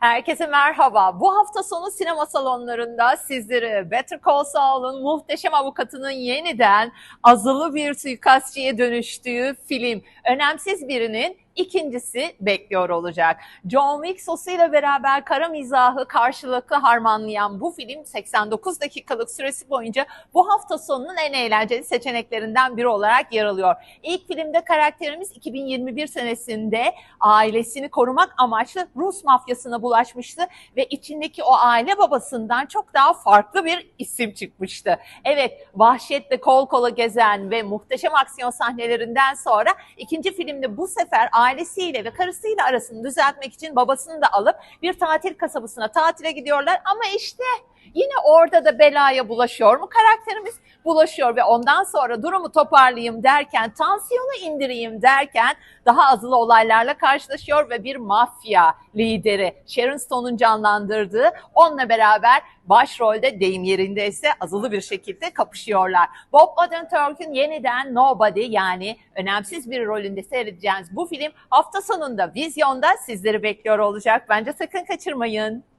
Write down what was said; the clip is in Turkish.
Herkese merhaba. Bu hafta sonu sinema salonlarında sizleri Better Call Saul'un muhteşem avukatının yeniden azılı bir suikastçıya dönüştüğü film Önemsiz Birinin ikincisi bekliyor olacak. John Wick sosuyla beraber kara mizahı karşılıklı harmanlayan bu film 89 dakikalık süresi boyunca bu hafta sonunun en eğlenceli seçeneklerinden biri olarak yer alıyor. İlk filmde karakterimiz 2021 senesinde ailesini korumak amaçlı Rus mafyasına bulaşmıştı ve içindeki o aile babasından çok daha farklı bir isim çıkmıştı. Evet, vahşetle kol kola gezen ve muhteşem aksiyon sahnelerinden sonra ikinci filmde bu sefer ailesiyle ve karısıyla arasını düzeltmek için babasını da alıp bir tatil kasabasına tatile gidiyorlar. Ama işte yine orada da belaya bulaşıyor mu karakterimiz? Bulaşıyor ve ondan sonra durumu toparlayayım derken, tansiyonu indireyim derken daha azılı olaylarla karşılaşıyor ve bir mafya lideri Sharon Stone'un canlandırdığı onunla beraber başrolde deyim yerinde ise azılı bir şekilde kapışıyorlar. Bob Odenkirk'ün yeniden Nobody yani önemsiz bir rolünde seyredeceğiniz bu film hafta sonunda vizyonda sizleri bekliyor olacak. Bence sakın kaçırmayın.